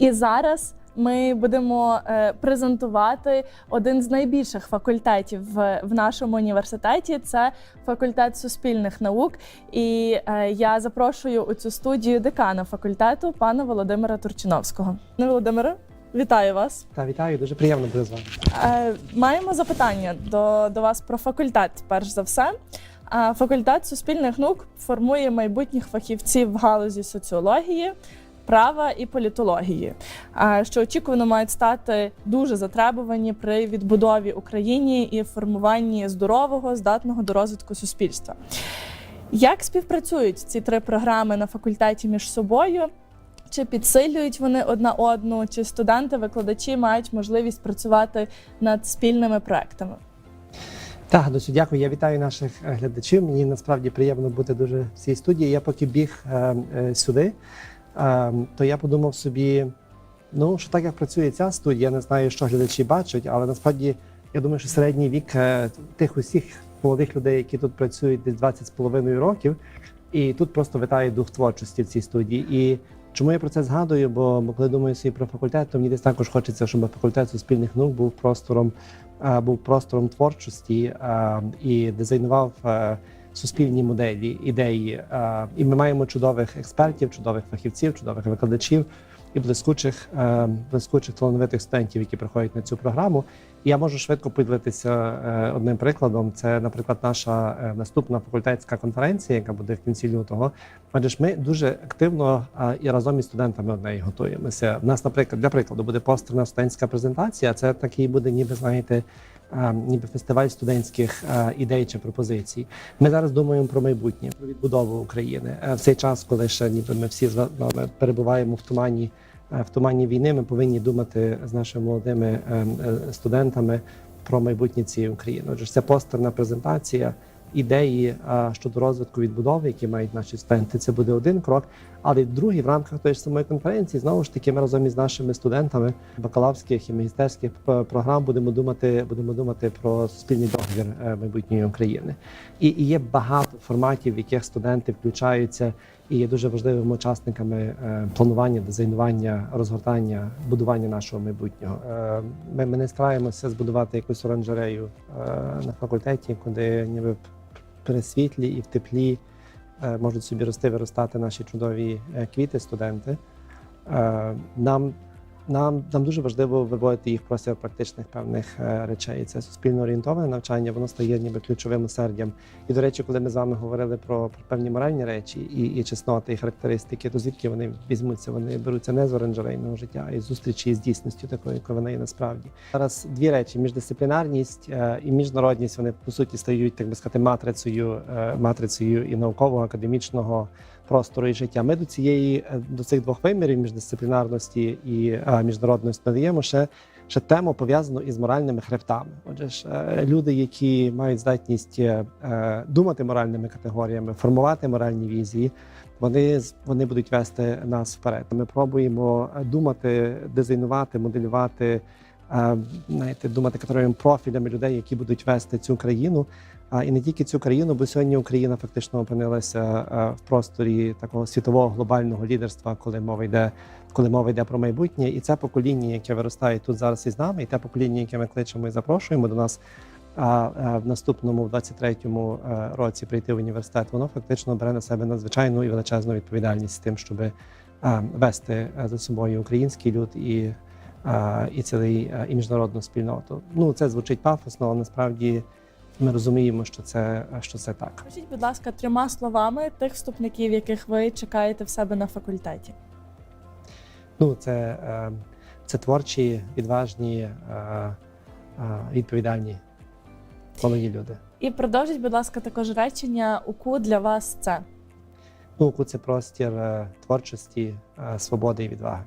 І зараз ми будемо е, презентувати один з найбільших факультетів в, нашому університеті. Це факультет суспільних наук. І е, я запрошую у цю студію декана факультету пана Володимира Турчиновського. Пане Володимире, вітаю вас. Та вітаю, дуже приємно буде з вами. Е, Маємо запитання до, до вас про факультет, перш за все. А Факультет суспільних наук формує майбутніх фахівців в галузі соціології, права і політології, що очікувано мають стати дуже затребувані при відбудові України і формуванні здорового, здатного до розвитку суспільства. Як співпрацюють ці три програми на факультеті між собою? Чи підсилюють вони одна одну, чи студенти, викладачі мають можливість працювати над спільними проектами? Так, Досю, дякую. Я вітаю наших е, глядачів. Мені насправді приємно бути дуже в цій студії. Я поки біг е, е, сюди, то я подумав собі, ну що так як працює ця студія, не знаю, що глядачі бачать, але насправді я думаю, що середній вік е, тих усіх молодих людей, які тут працюють, десь 20 з половиною років, і тут просто витає дух творчості в цій студії. І чому я про це згадую? Бо коли думаю собі про факультет, то мені десь також хочеться, щоб факультет суспільних наук був простором, е, був простором творчості е, і дизайнував е, суспільні моделі, ідеї. Е, І ми маємо чудових експертів, чудових фахівців, чудових викладачів і блискучих, е, блискучих талановитих студентів, які приходять на цю програму. І я можу швидко поділитися е, одним прикладом. Це, наприклад, наша наступна факультетська конференція, яка буде в кінці лютого. Адже ми дуже активно і разом із студентами до неї готуємося. У нас, наприклад, для прикладу, буде постерна студентська презентація. Це такий буде, ніби знаєте. Е, Ніби фестиваль студентських е, ідей чи пропозицій. Ми зараз думаємо про майбутнє, про відбудову України. Е, В цей час, коли ще ніби ми всі з вами перебуваємо в тумані в тумані війни, ми повинні думати з нашими молодими е, е, студентами про майбутнє цієї України. Отже, це постерна презентація ідеї е, щодо розвитку відбудови, які мають наші студенти. Це буде один крок. Але другий в рамках тої ж самої конференції знову ж таки ми разом із нашими студентами бакалаврських і магістерських програм будемо думати, будемо думати про суспільний договір е, майбутньої України. І, і є багато форматів, в яких студенти включаються і є дуже важливими учасниками е, планування, дизайнування, розгортання, будування нашого майбутнього. Ми, ми не стараємося збудувати якусь оранжерею на факультеті, куди ніби при світлі і в теплі е, можуть собі рости, виростати наші чудові е, квіти, студенти. Е, Нам нам, нам дуже важливо виводити їх в простір практичних певних е, речей. Це суспільно орієнтоване навчання, воно стає ніби ключовим осердям. І до речі, коли ми з вами говорили про, про певні моральні речі і, і чесноти, і характеристики, то звідки вони візьмуться? Вони беруться не з оранжерейного життя, а із зустрічі з дійсністю такою, якою вона є насправді. Зараз дві речі: міждисциплінарність е, і міжнародність. Вони по суті стають, так би сказати, матрицею, е, матрицею і наукового академічного простору і життя. Ми до цієї е, до цих двох вимірів міждисциплінарності і е, міжнародності надаємо ще. Ще тему пов'язану із моральними хребтами. Отже, ж е, люди, які мають здатність думати моральними категоріями, формувати моральні візії, вони вони будуть вести нас вперед. Ми пробуємо думати, дизайнувати, моделювати, знаєте, думати категоріями профілями людей, які будуть вести цю країну. А і не тільки цю країну, бо сьогодні Україна фактично опинилася в просторі такого світового глобального лідерства, коли мова йде, коли мова йде про майбутнє, і це покоління, яке виростає тут зараз із нами, і те покоління, яке ми кличемо і запрошуємо до нас. А в наступному, в 23-му е, році прийти в університет, воно фактично бере на себе надзвичайну і величезну відповідальність з тим, щоб вести е, за собою український люд і, і цілий е, і міжнародну спільноту. Ну це звучить пафосно, але насправді ми розуміємо, що це що це так. Скажіть, будь ласка, трьома словами тих вступників, яких ви чекаєте в себе на факультеті. Ну це, е, це творчі, відважні, е, е, відповідальні молоді люди. І продовжіть, будь ласка, також речення УКУ для вас це. Ну, це простір е, творчості, е, свободи і відваги.